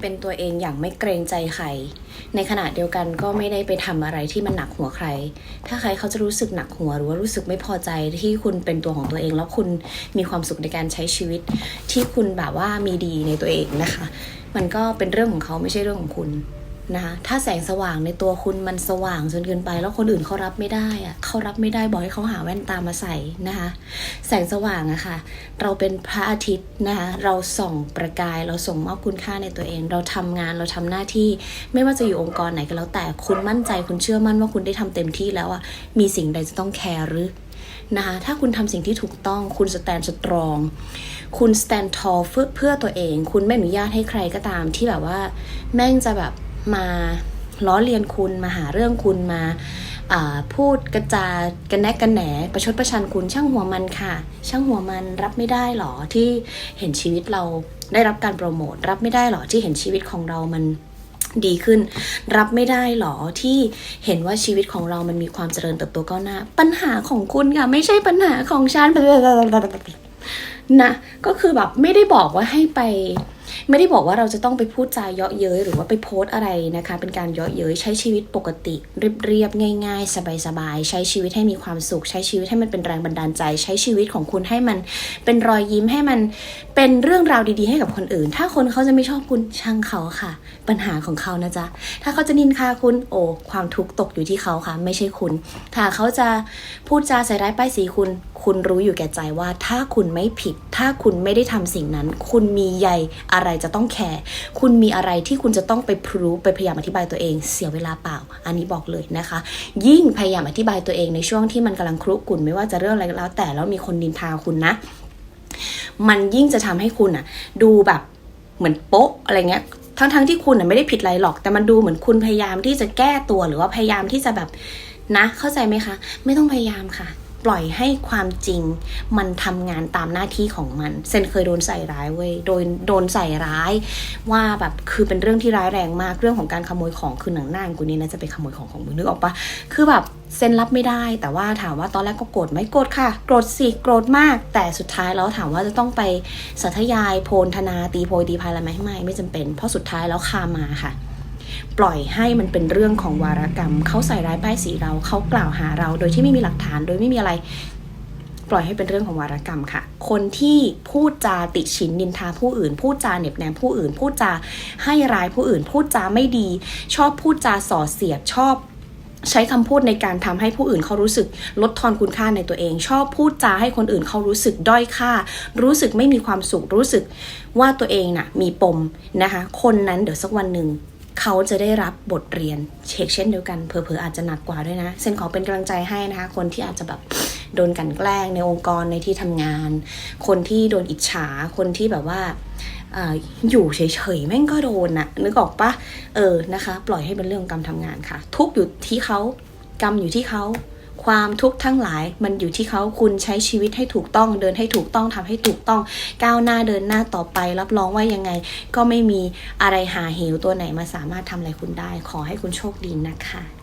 เป็นตัวเองอย่างไม่เกรงใจใคร ในขณะเดียวกันก็ไม่ได้ไปทำอะไรที่มันหนักหัวใคร ถ้าใครเขาจะรู้สึกหนักหัว หรือว่ารู้สึกไม่พอใจที่คุณเป็นตัวของตัวเอง แล้วคุณมีความสุขในการใช้ชีวิต ที่คุณแบบว่ามีดีในตัวเองนะคะ มันก็เป็นเรื่องของเขาไม่ใช่เรื่องของคุณ นะคะถ้าแสงสว่างในตัวคุณมันสว่างจนเกินไป แล้วคนอื่นเขารับไม่ได้อะเขารับไม่ได้บอกให้เขาหาแว่นตามาใส่นะคะ แสงสว่างอะค่ะ เราเป็นพระอาทิตย์นะคะ เราส่องประกายเราส่งมอบคุณค่าในตัวเอง เราทำงานเราทำหน้าที่ ไม่ว่าจะอยู่องค์กรไหนก็แล้วแต่คุณมั่นใจคุณเชื่อมั่นว่าคุณได้ทำเต็มที่แล้วอะมีสิ่งใดจะต้องแคร์หรือนะคะถ้าคุณทำสิ่งที่ถูกต้องคุณสแตนสตรอง คุณสแตนทอเพื่อเพื่อตัวเอง คุณไม่อนุญาตให้ใครก็ตามที่แบบว่า แม่งจะแบบ มาล้อเลียนคุณมาหาเรื่องคุณมาพูดกระจากันแนกกันแหนประชดประชันคุณช่างหัวมันค่ะ ช่างหัวมันรับไม่ได้หรอที่เห็นชีวิตเราได้รับการโปรโมทรับไม่ได้หรอที่เห็นชีวิตของเรามันดีขึ้น รับไม่ได้หรอที่เห็นว่าชีวิตของเรามันมีความเจริญเติบโตก้าวหน้า ปัญหาของคุณค่ะ ไม่ใช่ปัญหาของฉันนะก็คือแบบไม่ได้บอกว่าให้ไป ไม่ได้บอกว่าเราจะต้องไปพูดจาเยาะเย้ยหรือว่าไปโพสต์อะไรนะคะ เป็นการเยาะเย้ยใช้ชีวิตปกติเรียบๆง่าย ๆ สบายๆใช้ชีวิตให้มีความสุข ใช้ชีวิตให้มันเป็นแรงบันดาลใจ ใช้ชีวิตของคุณให้มันเป็นรอยยิ้มให้มันเป็นเรื่องราวดีๆ ให้กับคนอื่น ถ้าคนเขาจะไม่ชอบคุณช่างเขาค่ะ ปัญหาของเขานะจ๊ะถ้าเขาจะนินทาคุณโอ้ความทุกข์ตกอยู่ที่เขาค่ะ ไม่ใช่คุณ ถ้าเขาจะพูดจาใส่ร้ายป้ายสีคุณ คุณรู้อยู่แก่ใจว่าถ้าคุณไม่ผิด ถ้าคุณไม่ได้ทำสิ่งนั้น คุณมีใยอะไรจะต้องแคร์คุณมีอะไรที่คุณจะต้องไปพรูไปพยายามอธิบายตัวเอง เสียเวลาเปล่า อันนี้บอกเลยนะคะ ยิ่งพยายามอธิบายตัวเองในช่วงที่มันกำลังครุกรุ่นไม่ว่าจะเรื่องอะไรก็แล้ว แต่แล้วมีคนนินทาคุณนะ มันยิ่งจะทำให้คุณอะดูแบบเหมือนโป๊ะอะไรเงี้ยทั้งๆทที่คุณอะไม่ได้ผิดอะไรหรอก แต่มันดูเหมือนคุณพยายามที่จะแก้ตัวหรือว่าพยายามที่จะแบบนะ เข้าใจไหมคะ ไม่ต้องพยายามค่ะ ปล่อยให้ความจริงมันทำงานตามหน้าที่ของมัน เซนเคยโดนใส่ร้ายเว้ย โดนโดนใส่ร้าย ว่าแบบคือเป็นเรื่องที่ร้ายแรงมาก เรื่องของการขโมยของคือหนังหน้างกูนี่นะจะไปขโมยของของมึงนึกออกปะคือแบบเซนรับไม่ได้ แต่ว่าถามว่าตอนแรกก็โกรธไหมโกรธค่ะ โกรธสิ โกรธมาก แต่สุดท้ายแล้วถามว่าจะต้องไปสัทยายโพลธนาตีโพยตีพายอะไรไหมไม่ไม่จำเป็น เพราะสุดท้ายแล้วคามาค่ะ ปล่อยให้มันเป็นเรื่องของวารกรรม เขาใส่ร้ายป้ายสีเราเขากล่าวหาเรา โดยที่ไม่มีหลักฐาน โดยไม่มีอะไร ปล่อยให้เป็นเรื่องของวารกรรมค่ะ คนที่พูดจาติชินนินทาผู้อื่น พูดจาเหน็บแนมผู้อื่น พูดจาให้ร้ายผู้อื่น พูดจาไม่ดี ชอบพูดจาส่อเสียดชอบใช้คำพูดในการทำให้ผู้อื่นเขารู้สึกลดทอนคุณค่าในตัวเอง ชอบพูดจาให้คนอื่นเขารู้สึกด้อยค่า รู้สึกไม่มีความสุขรู้สึกว่าตัวเองน่ะมีปมนะคะ คนนั้นเดี๋ยวสักวันหนึ่ง เขาจะได้รับบทเรียนเช็คเช่นเดียวกันเผลอๆอาจจะหนักกว่าด้วยนะ เซนขอเป็นกำลังใจให้นะคะ คนที่อาจจะแบบโดนกันแกล้งในองค์กรในที่ทำงาน คนที่โดนอิจฉาคนที่แบบว่าอยู่เฉยๆแม่งก็โดนนะนึกออกปะเออนะคะ ปล่อยให้เป็นเรื่องกรรมทำงานค่ะ ทุกอยู่ที่เขากรรมอยู่ที่เขา ความทุกข์ทั้งหลายมันอยู่ที่เขาคุณใช้ชีวิตให้ถูกต้องเดินให้ถูกต้องทำให้ถูกต้องก้าวหน้าเดินหน้าต่อไป รับรองว่ายังไง ก็ไม่มีอะไรหาเหวตัวไหนมาสามารถทำอะไรคุณได้ ขอให้คุณโชคดีนะคะ